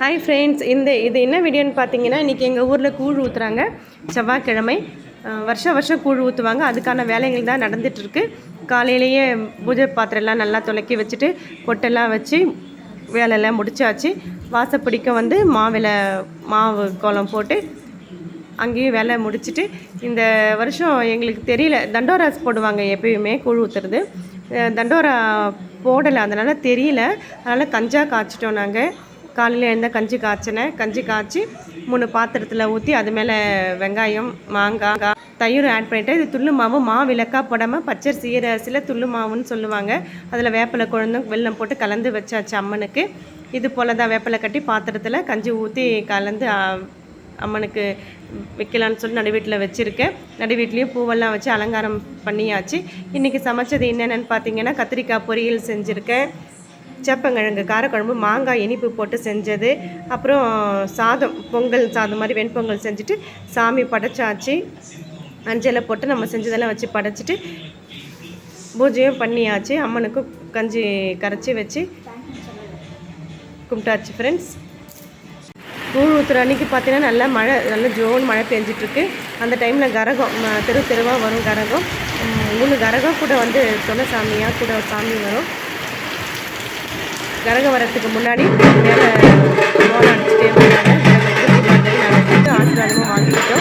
Hi friends இந்த இது என்ன வீடியோன்னு பார்த்தீங்கன்னா இன்றைக்கி எங்கள் ஊரில் கூழ் ஊற்றுறாங்க செவ்வாய்க்கிழமை வருஷம் வருஷம் கூழ் ஊற்றுவாங்க அதுக்கான வேலைகள் தான் நடந்துகிட்ருக்கு காலையிலேயே பூஜை பாத்திரம்லாம் நல்லா துலக்கி வச்சுட்டு கொட்டெல்லாம் வச்சு வேலையெல்லாம் முடிச்சாச்சு. வாசப்பிடிக்க வந்து மாவில் மாவு கோலம் போட்டு அங்கேயும் வேலை முடிச்சுட்டு இந்த வருஷம் எங்களுக்கு தெரியல தண்டோராஸ் போடுவாங்க எப்பயுமே கூழ் ஊற்றுறது தண்டோரா போடலை அதனால் தெரியல. அதனால் கஞ்சா காய்ச்சிட்டோம் நாங்கள் காலையில் எழுந்த கஞ்சி காய்ச்சினேன். கஞ்சி காய்ச்சி மூணு பாத்திரத்தில் ஊற்றி அது மேலே வெங்காயம் மாங்காய் தயிரும் ஆட் பண்ணிவிட்டு இது துள்ளு மாவு மா விளக்கா போடாமல் பச்சரிசி ஈர அரிசியில் துள்ளு மாவுன்னு சொல்லுவாங்க. அதில் வேப்பிலை குழந்தும் வெல்லம் போட்டு கலந்து வச்சாச்சு அம்மனுக்கு. இது போல் தான் வேப்பிலை கட்டி பாத்திரத்தில் கஞ்சி ஊற்றி கலந்து அம்மனுக்கு வைக்கலான்னு சொல்லி நடு வீட்டில் வச்சுருக்கேன். நடு வீட்லேயும் பூவெல்லாம் வச்சு அலங்காரம் பண்ணியாச்சு. இன்றைக்கி சமைச்சது என்னென்னு பார்த்தீங்கன்னா கத்திரிக்காய் பொரியல் செஞ்சுருக்கேன். சேப்பங்கிழங்கு காரக்குழம்பு மாங்காய் இனிப்பு போட்டு செஞ்சது. அப்புறம் சாதம் பொங்கல் சாதம் மாதிரி வெண்பொங்கல் செஞ்சுட்டு சாமி படைச்சாச்சு. அஞ்சலை போட்டு நம்ம செஞ்சதெல்லாம் வச்சு படைச்சிட்டு பூஜையும் பண்ணியாச்சு. அம்மனுக்கும் கஞ்சி கரைச்சி வச்சு கும்பிட்டாச்சு ஃப்ரெண்ட்ஸ் கூழ் ஊற்றுற அன்றைக்கி பார்த்தீங்கன்னா நல்லா மழை நல்லா ஜோன் மழை பெஞ்சிட்ருக்கு. அந்த டைமில் கரகம் தெரு தெருவாக வரும் கரகம். மூணு கரகம் கூட வந்து துணை சாமியாக கூட சாமி வரும். கரகம் வரத்துக்கு முன்னாடி மேலே ஓலம் அடிச்சுட்டே இருந்தாங்க. கரகத்துக்கு ஆசீர்வாதமும் வாங்கிக்கிட்டோம்.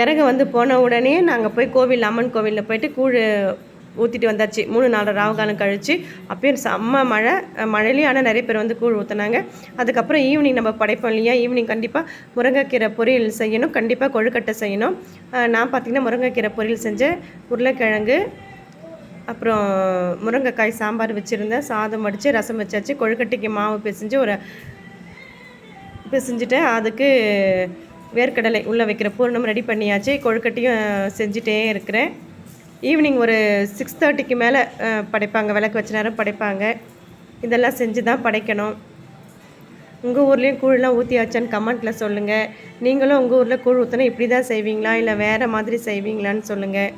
கரகம் வந்து போன உடனே நாங்கள் போய் கோவில் அம்மன் கோவிலில் போயிட்டு கூழ் ஊற்றிட்டு வந்தாச்சு. மூணு நாலு ராவுகாலம் கழித்து அப்பயும் செம்ம மழை. மழையிலேயே மழையிலையும் ஆனால் நிறைய பேர் வந்து கூழ் ஊற்றினாங்க அதுக்கப்புறம் ஈவினிங் நம்ம படைப்போம் இல்லையா? ஈவினிங் கண்டிப்பாக முருங்கைக்கீரை பொரியல் செய்யணும். கண்டிப்பாக கொழுக்கட்டை செய்யணும். நான் பார்த்திங்கன்னா முருங்கைக்கீரை பொரியல் செஞ்சேன் உருளைக்கிழங்கு அப்புறம் முருங்கைக்காய் சாம்பார் வச்சுருந்தேன். சாதம் வடித்து ரசம் வச்சாச்சு. கொழுக்கட்டைக்கு மாவு பிசைஞ்சு ஒரு பிசைஞ்சிட்டேன். அதுக்கு வேர்க்கடலை உள்ளே வைக்கிற பூர்ணம் ரெடி பண்ணியாச்சு. கொழுக்கட்டையும் செஞ்சுட்டே இருக்கிறேன். ஈவினிங் ஒரு சிக்ஸ் தேர்ட்டிக்கு மேலே படைப்பாங்க. விளக்கு வச்ச நேரம் படைப்பாங்க. இதெல்லாம் செஞ்சு தான் படைக்கணும். உங்கள் ஊர்லேயும் கூழ்லாம் ஊற்றியாச்சான்னு கமெண்ட்டில் சொல்லுங்கள் நீங்களும் உங்கள் ஊரில் கூழ் ஊற்றினா இப்படி தான் செய்வீங்களா? இல்லை வேறு மாதிரி செய்வீங்களான்னு சொல்லுங்கள்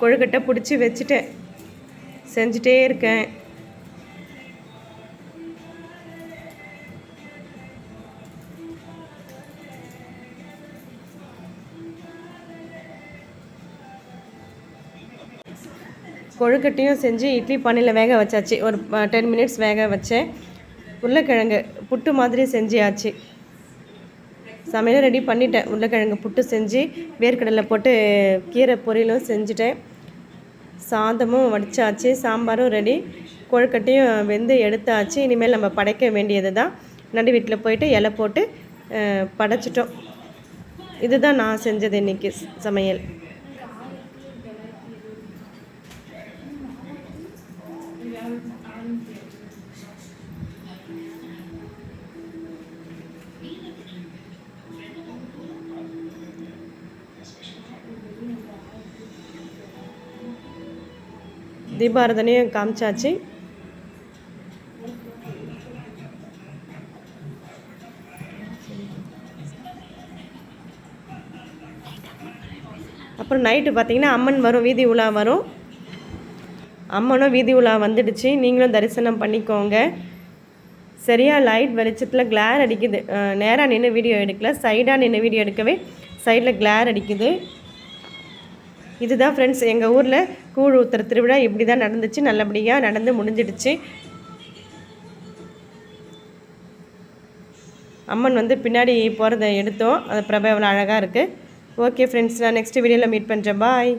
கொழுக்கட்டை பிடிச்சி வச்சுட்டேன். செஞ்சுட்டே இருக்கேன். கொழுக்கட்டையும் செஞ்சு இட்லி பானையில் வேக வச்சாச்சு. ஒரு டென் மினிட்ஸ் வேக வச்சேன். உருளைக்கிழங்கு புட்டு மாதிரி செஞ்சியாச்சு சமையலும் ரெடி பண்ணிட்டேன். உருளைக்கிழங்கு புட்டு செஞ்சு வேர்க்கடலை போட்டு கீரை பொரியலும் செஞ்சுட்டேன். சாதமும் வடிச்சாச்சு. சாம்பாரும் ரெடி கொழுக்கட்டையும் வெந்து எடுத்தாச்சு. இனிமேல் நம்ம படைக்க வேண்டியது தான் நடு வீட்டில் போயிட்டு இலை போட்டு படைச்சிட்டோம். இதுதான் நான் செஞ்சது இன்றைக்கி சமையல். தீபாரதனையும் காமிச்சாச்சு. அப்புறம் நைட்டு பார்த்தீங்கன்னா அம்மன் வரும் வீதி உலா வரும். அம்மனும் வீதி உலா வந்துடுச்சு. நீங்களும் தரிசனம் பண்ணிக்கோங்க. சரியாக லைட் வெளிச்சத்தில் கிளார் அடிக்குது. நேராக நின்று வீடியோ எடுக்கல. சைடாக நின்று வீடியோ எடுக்கவே சைடில் கிளார் அடிக்குது. இதுதான் ஃப்ரெண்ட்ஸ் எங்கள் ஊரில் கூழ் ஊத்துற திருவிழா இப்படி தான் நடந்துச்சு. நல்லபடியாக நடந்து முடிஞ்சிடுச்சு. அம்மன் வந்து பின்னாடி போகிறத எடுத்தோம். அது பிரபை அவ்வளோ அழகாக இருக்குது ஓகே ஃப்ரெண்ட்ஸ் நான் நெக்ஸ்ட் வீடியோவில் மீட் பண்ணுறேன் பாய்